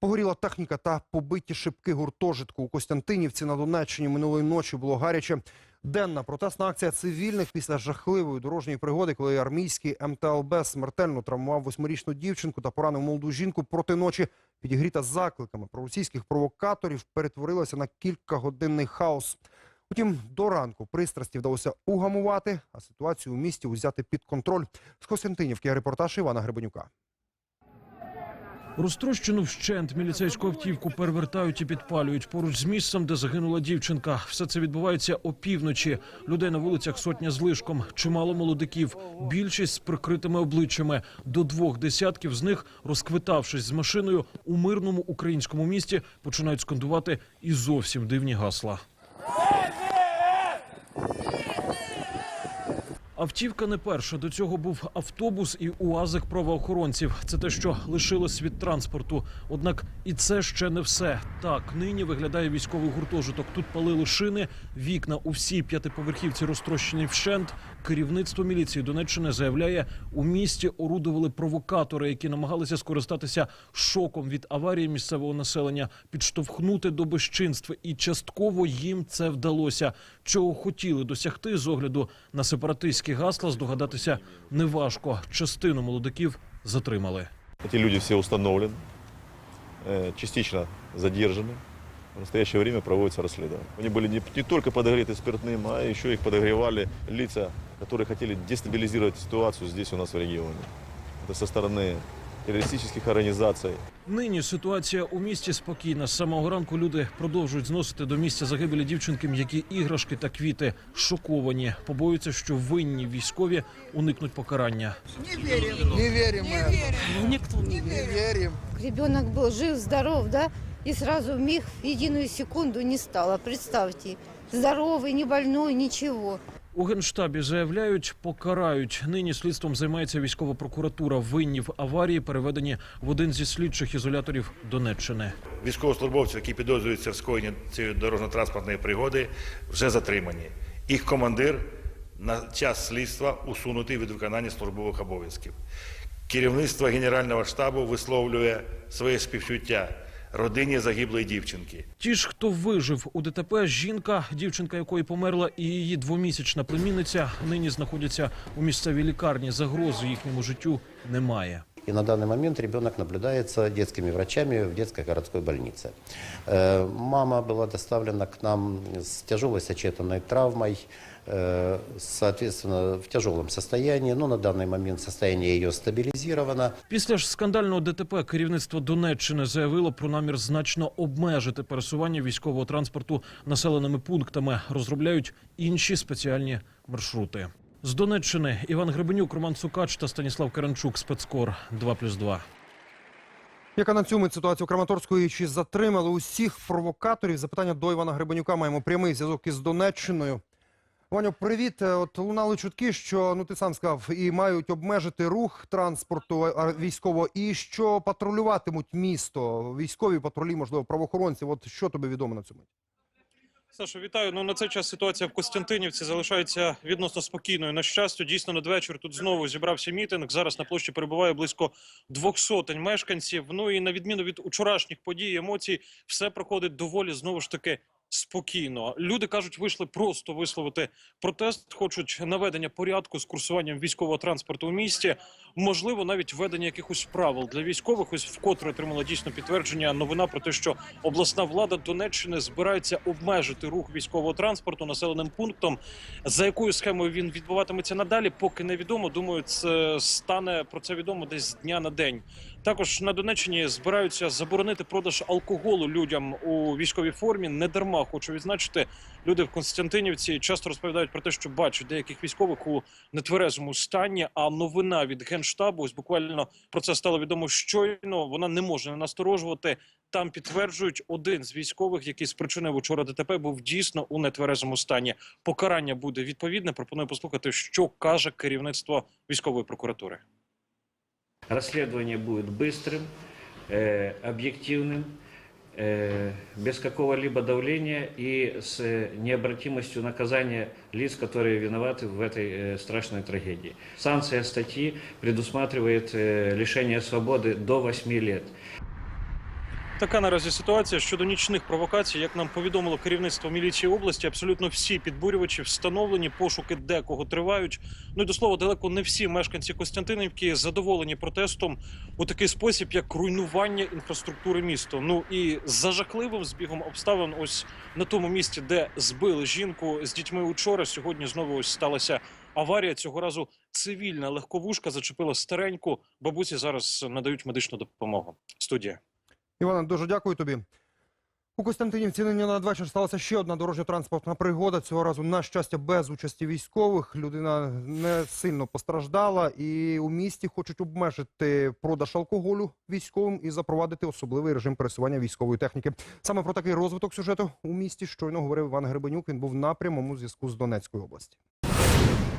Погоріла техніка та побиті шибки гуртожитку у Костянтинівці на Донеччині минулої ночі було гаряче. Денна протестна акція цивільних після жахливої дорожньої пригоди, коли армійський МТЛБ смертельно травмував восьмирічну дівчинку та поранив молоду жінку проти ночі, підігріта закликами проросійських провокаторів, перетворилася на кількагодинний хаос. Утім, до ранку пристрасті вдалося угамувати, а ситуацію у місті узяти під контроль. З Костянтинівки репортаж Івана Гребенюка. Розтрощену вщент міліцейську автівку перевертають і підпалюють поруч з місцем, де загинула дівчинка. Все це відбувається опівночі. Людей на вулицях сотня з лишком, чимало молодиків, більшість з прикритими обличчями. До двох десятків з них, розквитавшись з машиною у мирному українському місті, починають скандувати і зовсім дивні гасла. Автівка не перша. До цього був автобус і уазик правоохоронців. Це те, що лишилось від транспорту. Однак і це ще не все. Так нині виглядає військовий гуртожиток. Тут палили шини, вікна у всій п'ятиповерхівці розтрощені вщент. Керівництво міліції Донеччини заявляє, у місті орудували провокатори, які намагалися скористатися шоком від аварії місцевого населення, підштовхнути до безчинств. І частково їм це вдалося. Чого хотіли досягти з огляду на сепаратистські гасла, здогадатися неважко. Частину молодиків затримали. Эти люди все установлены, э, частично задержаны. В настоящее время проводится расследование. Они были не, не только подогреты спиртным, а еще их подогревали лица, которые хотели дестабилизировать ситуацию здесь у нас в регионе. Это со стороны террористических организаций, Нині ситуація у місті спокійна. З самого ранку люди продовжують зносити до місця загибелі дівчинки м'які іграшки та квіти. Шоковані, побоюються, що винні військові уникнуть покарання. Не верим мы этому. Ну, никто не Не верит. верим. Ребенок был жив, здоров, да? И сразу миг в единую секунду не стало. Представьте, здоровый, не больной, ничего. У генштабі заявляють, покарають. Нині слідством займається військова прокуратура. Винні в аварії переведені в один зі слідчих ізоляторів Донеччини. Військовослужбовці, які підозрюються в скоєнні цієї дорожньо-транспортної пригоди, вже затримані. Їх командир на час слідства усунутий від виконання службових обов'язків. Керівництво Генерального штабу висловлює своє співчуття родині загиблої дівчинки. Ті ж, хто вижив у ДТП, жінка, дівчинка якої померла, і її двомісячна племінниця нині знаходяться у місцевій лікарні. Загрози їхньому життю немає. И на данный момент ребенок наблюдается детскими врачами в детской городской больнице. Э, Мама была доставлена к нам с тяжелой сочетанной травмой, э, соответственно, в тяжелом состоянии, но на данный момент состояние ее стабилизировано. Після ж скандального ДТП керівництво Донеччини заявило про намір значно обмежити пересування військового транспорту населеними пунктами. Розробляють інші спеціальні маршрути. З Донеччини Іван Гребенюк, Роман Цукач та Станіслав Каранчук. Спецкор 2+,2. Яка на цьому ситуацію Краматорської чи затримали усіх провокаторів? Запитання до Івана Гребенюка. Маємо прямий зв'язок із Донеччиною. Ваню, привіт. Е, От лунали чутки, що ну ти сам сказав, і мають обмежити рух транспорту а, військово, і що патрулюватимуть місто, військові патрулі, можливо, правоохоронці. От що тобі відомо на цьому? Саша, вітаю. Ну на цей час ситуація в Костянтинівці залишається відносно спокійною. На щастя, дійсно надвечір тут знову зібрався мітинг. Зараз на площі перебуває близько двох сотень мешканців. Ну і на відміну від учорашніх подій, емоцій, все проходить доволі знову ж таки. Спокійно люди кажуть, вийшли просто висловити протест. Хочуть наведення порядку з курсуванням військового транспорту у місті. Можливо, навіть введення якихось правил для військових. Ось вкотре отримала дійсно підтвердження новина про те, що обласна влада Донеччини збирається обмежити рух військового транспорту населеним пунктом. За якою схемою він відбуватиметься надалі, поки невідомо. Думаю, це стане про це відомо десь з дня на день. Також на Донеччині збираються заборонити продаж алкоголу людям у військовій формі. Не дарма хочу відзначити. Люди в Константинівці часто розповідають про те, що бачать деяких військових у нетверезому стані. А новина від генштабу, ось буквально про це стало відомо щойно. Вона не може не насторожувати. Там підтверджують, один з військових, який спричинив учора ДТП, був дійсно у нетверезому стані. Покарання буде відповідне. Пропоную послухати, що каже керівництво військової прокуратури. Расследование будет быстрым, э, объективным, э, без какого-либо давления и с необратимостью наказания лиц, которые виноваты в этой э, страшной трагедии. Санкция статьи предусматривает э, лишение свободы до 8 лет. Така наразі ситуація щодо нічних провокацій. Як нам повідомило керівництво міліції області, абсолютно всі підбурювачі встановлені, пошуки декого тривають. Ну і до слова, далеко не всі мешканці Костянтинівки задоволені протестом у такий спосіб, як руйнування інфраструктури міста. Ну і за жахливим збігом обставин, ось на тому місці, де збили жінку з дітьми учора. Сьогодні знову ось сталася аварія. Цього разу цивільна легковушка зачепила стареньку. Бабусі зараз надають медичну допомогу. Студія. Іване, дуже дякую тобі. У Костянтинівці нині надвечір сталася ще одна дорожньо-транспортна пригода. Цього разу, на щастя, без участі військових. Людина не сильно постраждала, і у місті хочуть обмежити продаж алкоголю військовим і запровадити особливий режим пересування військової техніки. Саме про такий розвиток сюжету у місті щойно говорив Іван Гребенюк. Він був на прямому зв'язку з Донецької області.